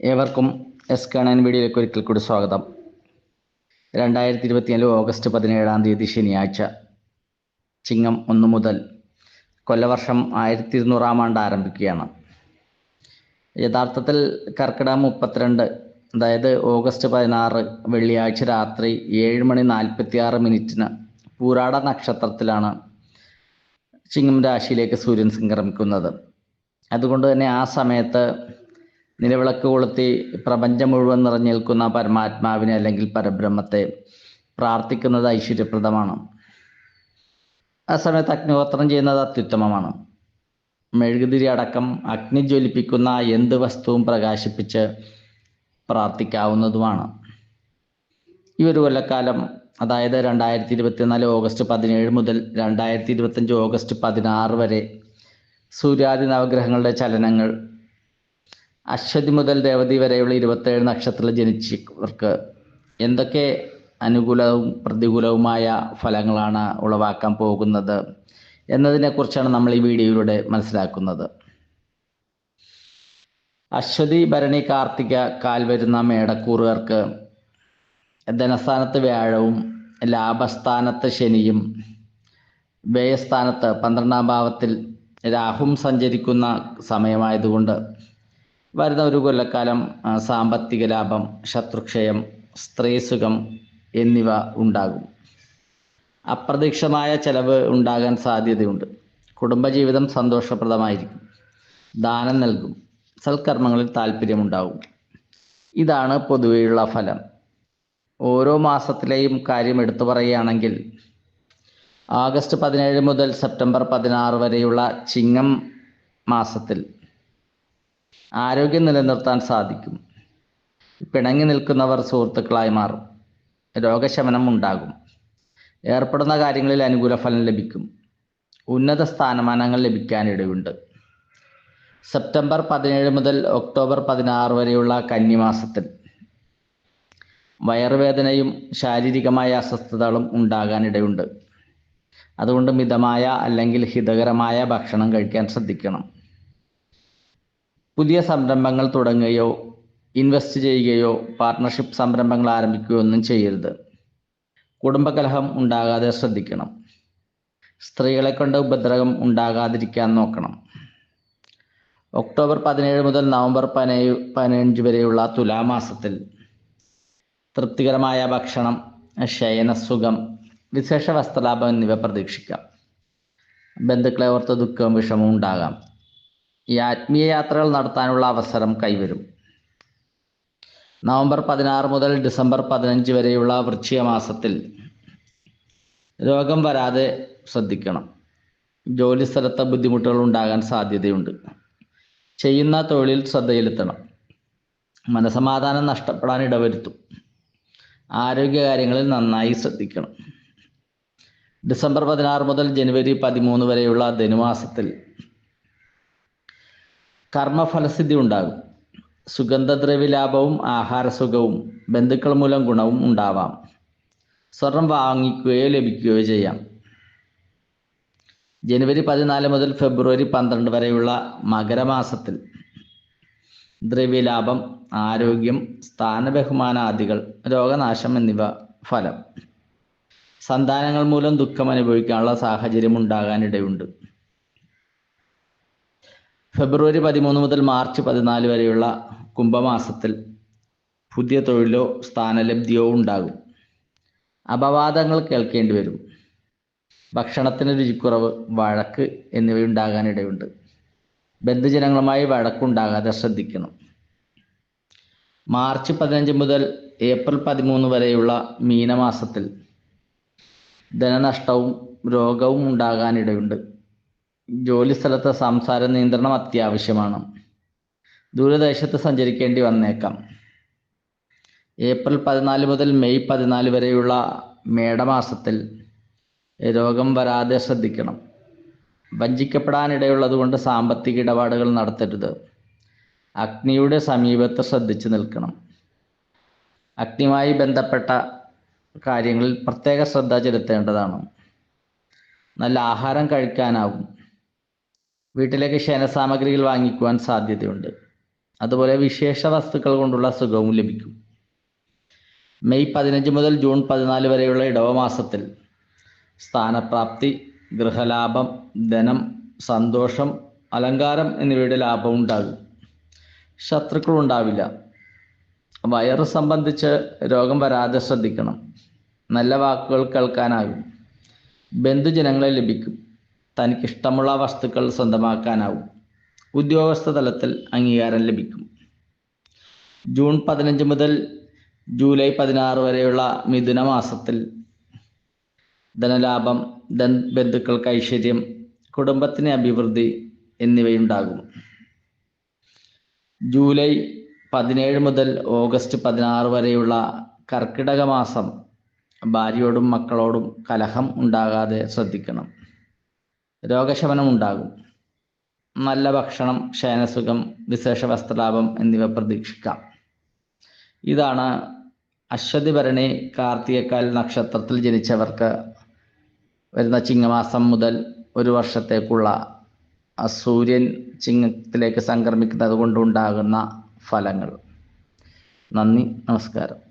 ഏവർക്കും എസ് കാണാൻ വീഡിയോയിലേക്ക് ഒരിക്കൽ കൂടി സ്വാഗതം. രണ്ടായിരത്തി ഇരുപത്തിനാല് ഓഗസ്റ്റ് പതിനേഴാം തീയതി ശനിയാഴ്ച ചിങ്ങം ഒന്ന് മുതൽ കൊല്ലവർഷം ആയിരത്തി ഇരുന്നൂറാം ആണ്ട് ആരംഭിക്കുകയാണ്. യഥാർത്ഥത്തിൽ കർക്കിടകം മുപ്പത്തിരണ്ട് അതായത് ഓഗസ്റ്റ് പതിനാറ് വെള്ളിയാഴ്ച രാത്രി ഏഴ് മണി നാൽപ്പത്തി ആറ് മിനിറ്റിന് പൂരാട നക്ഷത്രത്തിലാണ് ചിങ്ങം രാശിയിലേക്ക് സൂര്യൻ സംക്രമിക്കുന്നത് അതുകൊണ്ട് തന്നെ ആ സമയത്ത് നിലവിളക്ക് കൊളുത്തി പ്രപഞ്ചം മുഴുവൻ നിറഞ്ഞു നിൽക്കുന്ന പരമാത്മാവിനെ അല്ലെങ്കിൽ പരബ്രഹ്മത്തെ പ്രാർത്ഥിക്കുന്നത് ഐശ്വര്യപ്രദമാണ്. ആ സമയത്ത് അഗ്നിഹോത്രം ചെയ്യുന്നത് അത്യുത്തമമാണ്. മെഴുകുതിരി അടക്കം അഗ്നി ജ്വലിപ്പിക്കുന്ന എന്ത് വസ്തുവും പ്രകാശിപ്പിച്ച് പ്രാർത്ഥിക്കാവുന്നതുമാണ്. ഈ ഒരു കൊല്ലക്കാലം അതായത് രണ്ടായിരത്തി ഇരുപത്തിനാല് ഓഗസ്റ്റ് പതിനേഴ് മുതൽ രണ്ടായിരത്തി ഇരുപത്തഞ്ച് ഓഗസ്റ്റ് പതിനാറ് വരെ സൂര്യാദി നവഗ്രഹങ്ങളുടെ ചലനങ്ങൾ അശ്വതി മുതൽ രേവതി വരെയുള്ള ഇരുപത്തേഴ് നക്ഷത്രത്തിൽ ജനിച്ചവർക്ക് എന്തൊക്കെ അനുകൂലവും പ്രതികൂലവുമായ ഫലങ്ങളാണ് ഉളവാക്കാൻ പോകുന്നത് എന്നതിനെക്കുറിച്ചാണ് നമ്മൾ ഈ വീഡിയോയിലൂടെ മനസ്സിലാക്കുന്നത്. അശ്വതി ഭരണി കാർത്തിക കാൽ വരുന്ന മേടക്കൂറുകാർക്ക് ധനസ്ഥാനത്ത് വ്യാഴവും ലാഭസ്ഥാനത്ത് ശനിയും വ്യയസ്ഥാനത്ത് പന്ത്രണ്ടാം ഭാവത്തിൽ രാഹും സഞ്ചരിക്കുന്ന സമയമായതുകൊണ്ട് വരുന്ന ഒരു കൊല്ലക്കാലം സാമ്പത്തിക ലാഭം ശത്രുക്ഷയം സ്ത്രീസുഖം എന്നിവ ഉണ്ടാകും. അപ്രതീക്ഷിതമായ ചെലവ് ഉണ്ടാകാൻ സാധ്യതയുണ്ട്. കുടുംബജീവിതം സന്തോഷപ്രദമായിരിക്കും. ദാനം നൽകും. സൽക്കർമ്മങ്ങളിൽ താല്പര്യമുണ്ടാകും ഇതാണ് പൊതുവെയുള്ള ഫലം. ഓരോ മാസത്തിലെയും കാര്യം എടുത്തു പറയുകയാണെങ്കിൽ ആഗസ്റ്റ് പതിനേഴ് മുതൽ സെപ്റ്റംബർ പതിനാറ് വരെയുള്ള ചിങ്ങം മാസത്തിൽ ആരോഗ്യം നിലനിർത്താൻ സാധിക്കും. പിണങ്ങി നിൽക്കുന്നവർ സുഹൃത്തുക്കളായി മാറും. രോഗശമനം ഉണ്ടാകും. ഏർപ്പെടുന്ന കാര്യങ്ങളിൽ അനുകൂല ഫലം ലഭിക്കും. ഉന്നത സ്ഥാനമാനങ്ങൾ ലഭിക്കാനിടയുണ്ട് സെപ്റ്റംബർ പതിനേഴ് മുതൽ ഒക്ടോബർ പതിനാറ് വരെയുള്ള കന്നിമാസത്തിൽ വയറുവേദനയും ശാരീരികമായ അസ്വസ്ഥതകളും ഉണ്ടാകാനിടയുണ്ട് അതുകൊണ്ട് മിതമായ അല്ലെങ്കിൽ ഹിതകരമായ ഭക്ഷണം കഴിക്കാൻ ശ്രദ്ധിക്കണം. പുതിയ സംരംഭങ്ങൾ തുടങ്ങുകയോ ഇൻവെസ്റ്റ് ചെയ്യുകയോ പാർട്ട്ണർഷിപ്പ് സംരംഭങ്ങൾ ആരംഭിക്കുകയോ ഒന്നും ചെയ്യരുത്. കുടുംബകലഹം ഉണ്ടാകാതെ ശ്രദ്ധിക്കണം. സ്ത്രീകളെ കൊണ്ട് ഉപദ്രവം ഉണ്ടാകാതിരിക്കാൻ നോക്കണം. ഒക്ടോബർ പതിനേഴ് മുതൽ നവംബർ പതിനേഴ് പതിനഞ്ച് വരെയുള്ള തുലാമാസത്തിൽ തൃപ്തികരമായ ഭക്ഷണം ശയനസുഖം വിശേഷ വസ്ത്രലാഭം എന്നിവ പ്രതീക്ഷിക്കാം. ബന്ധുക്കളെ ഓർത്ത് ദുഃഖവും വിഷമവും ഉണ്ടാകാം. ഈ ആത്മീയ യാത്രകൾ നടത്താനുള്ള അവസരം കൈവരും. നവംബർ പതിനാറ് മുതൽ ഡിസംബർ പതിനഞ്ച് വരെയുള്ള വൃശ്ചിക മാസത്തിൽ രോഗം വരാതെ ശ്രദ്ധിക്കണം. ജോലി സ്ഥലത്ത് ബുദ്ധിമുട്ടുകൾ ഉണ്ടാകാൻ സാധ്യതയുണ്ട്. ചെയ്യുന്ന തൊഴിലിൽ ശ്രദ്ധയിലെത്തണം. മനസമാധാനം നഷ്ടപ്പെടാൻ ഇടവരുത്തും. ആരോഗ്യകാര്യങ്ങളിൽ നന്നായി ശ്രദ്ധിക്കണം. ഡിസംബർ പതിനാറ് മുതൽ ജനുവരി പതിമൂന്ന് വരെയുള്ള ധനുമാസത്തിൽ കർമ്മഫലസിദ്ധി ഉണ്ടാകും സുഗന്ധദ്രവ്യ ലാഭവും ആഹാരസുഖവും ബന്ധുക്കൾ മൂലം ഗുണവും ഉണ്ടാവാം. സ്വർണം വാങ്ങിക്കുകയോ ലഭിക്കുകയോ ചെയ്യാം. ജനുവരി പതിനാല് മുതൽ ഫെബ്രുവരി പന്ത്രണ്ട് വരെയുള്ള മകരമാസത്തിൽ ദ്രവ്യലാഭം ആരോഗ്യം സ്ഥാനബഹുമാനാദികൾ രോഗനാശം എന്നിവ ഫലം. സന്താനങ്ങൾ മൂലം ദുഃഖം അനുഭവിക്കാനുള്ള സാഹചര്യം ഉണ്ടാകാനിടയുണ്ട് ഫെബ്രുവരി പതിമൂന്ന് മുതൽ മാർച്ച് പതിനാല് വരെയുള്ള കുംഭമാസത്തിൽ പുതിയ തൊഴിലോ സ്ഥാനലബ്ധിയോ ഉണ്ടാകും. അപവാദങ്ങൾ കേൾക്കേണ്ടി വരും. ഭക്ഷണത്തിന് രുചിക്കുറവ് വഴക്ക് എന്നിവയുണ്ടാകാനിടയുണ്ട്. ബന്ധുജനങ്ങളുമായി വഴക്കുണ്ടാകാതെ ശ്രദ്ധിക്കണം. മാർച്ച് പതിനഞ്ച് മുതൽ ഏപ്രിൽ പതിമൂന്ന് വരെയുള്ള മീനമാസത്തിൽ ധനനഷ്ടവും രോഗവും ഉണ്ടാകാനിടയുണ്ട്. ജോലി സ്ഥലത്ത് സംസാര നിയന്ത്രണം അത്യാവശ്യമാണ്. ദൂരദേശത്ത് സഞ്ചരിക്കേണ്ടി വന്നേക്കാം. ഏപ്രിൽ പതിനാല് മുതൽ മെയ് പതിനാല് വരെയുള്ള മേടമാസത്തിൽ രോഗം വരാതെ ശ്രദ്ധിക്കണം. വഞ്ചിക്കപ്പെടാനിടയുള്ളത് കൊണ്ട് സാമ്പത്തിക ഇടപാടുകൾ നടത്തരുത്. അഗ്നിയുടെ സമീപത്ത് ശ്രദ്ധിച്ചു നിൽക്കണം. അഗ്നിയുമായി ബന്ധപ്പെട്ട കാര്യങ്ങളിൽ പ്രത്യേക ശ്രദ്ധ ചെലുത്തേണ്ടതാണ്. നല്ല ആഹാരം കഴിക്കാനാവും. വീട്ടിലേക്ക് ക്ഷേമസാമഗ്രികൾ വാങ്ങിക്കുവാൻ സാധ്യതയുണ്ട്. അതുപോലെ വിശേഷ വസ്തുക്കൾ കൊണ്ടുള്ള സുഖവും ലഭിക്കും. മെയ് പതിനഞ്ച് മുതൽ ജൂൺ പതിനാല് വരെയുള്ള ഇടവമാസത്തിൽ സ്ഥാനപ്രാപ്തി ഗൃഹലാഭം ധനം സന്തോഷം അലങ്കാരം എന്നിവയുടെ ലാഭം ഉണ്ടാകും. ശത്രുക്കൾ ഉണ്ടാവില്ല. വയറ് സംബന്ധിച്ച് രോഗം വരാതെ ശ്രദ്ധിക്കണം. നല്ല വാക്കുകൾ കേൾക്കാനാകും. ബന്ധുജനങ്ങളെ ലഭിക്കും. തനിക്കിഷ്ടമുള്ള വസ്തുക്കൾ സ്വന്തമാക്കാനാവും. ഉദ്യോഗസ്ഥ തലത്തിൽ അംഗീകാരം ലഭിക്കും. ജൂൺ പതിനഞ്ച് മുതൽ ജൂലൈ പതിനാറ് വരെയുള്ള മിഥുന മാസത്തിൽ ധനലാഭം ധൻ ബന്ധുക്കൾക്ക് ഐശ്വര്യം കുടുംബത്തിന് അഭിവൃദ്ധി എന്നിവയുണ്ടാകും. ജൂലൈ പതിനേഴ് മുതൽ ഓഗസ്റ്റ് പതിനാറ് വരെയുള്ള കർക്കിടക മാസം ഭാര്യയോടും മക്കളോടും കലഹം ഉണ്ടാകാതെ ശ്രദ്ധിക്കണം. രോഗശമനം ഉണ്ടാകും നല്ല ഭക്ഷണം ശയനസുഖം വിശേഷ വസ്ത്രലാഭം എന്നിവ പ്രതീക്ഷിക്കാം. ഇതാണ് അശ്വതി ഭരണി കാർത്തികക്കാൽ നക്ഷത്രത്തിൽ ജനിച്ചവർക്ക് വരുന്ന ചിങ്ങമാസം മുതൽ ഒരു വർഷത്തേക്കുള്ള സൂര്യൻ ചിങ്ങത്തിലേക്ക് സംക്രമിക്കുന്നത് കൊണ്ടുണ്ടാകുന്ന ഫലങ്ങൾ. നന്ദി നമസ്കാരം.